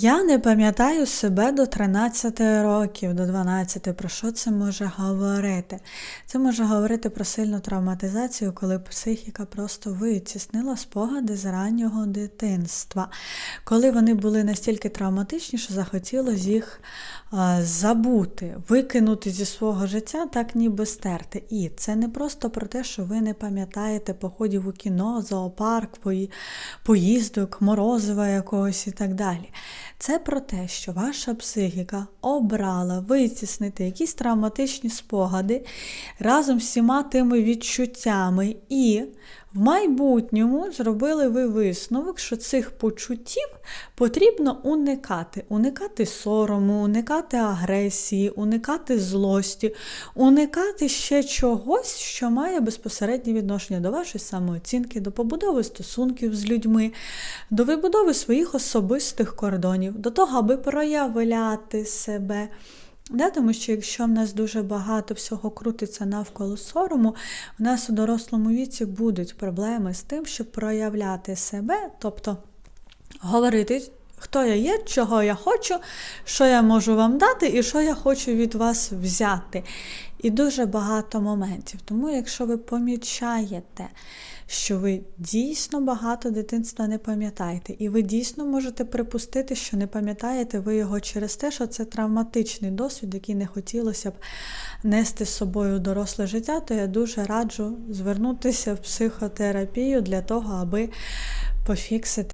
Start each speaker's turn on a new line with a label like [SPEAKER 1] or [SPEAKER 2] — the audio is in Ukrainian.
[SPEAKER 1] Я не пам'ятаю себе до 13 років, до 12. Про що це може говорити? Це може говорити про сильну травматизацію, коли психіка просто витіснила спогади з раннього дитинства, коли вони були настільки травматичні, що захотілося їх забути, викинути зі свого життя, так ніби стерти. І це не просто про те, що ви не пам'ятаєте походів у кіно, зоопарк, поїздок, морозива якогось і так далі. Це про те, що ваша психіка обрала витіснити якісь травматичні спогади разом з всіма тими відчуттями, і в майбутньому зробили ви висновок, що цих почуттів потрібно уникати. Уникати сорому, уникати агресії, уникати злості, уникати ще чогось, що має безпосереднє відношення до вашої самооцінки, до побудови стосунків з людьми, до вибудови своїх особистих кордонів, до того, аби проявляти себе. Да, тому що якщо в нас дуже багато всього крутиться навколо сорому, у нас у дорослому віці будуть проблеми з тим, щоб проявляти себе, тобто говорити, хто я є, чого я хочу, що я можу вам дати і що я хочу від вас взяти. І дуже багато моментів. Тому, якщо ви помічаєте, що ви дійсно багато дитинства не пам'ятаєте, і ви дійсно можете припустити, що не пам'ятаєте ви його через те, що це травматичний досвід, який не хотілося б нести з собою доросле життя, то я дуже раджу звернутися в психотерапію для того, аби пофіксити.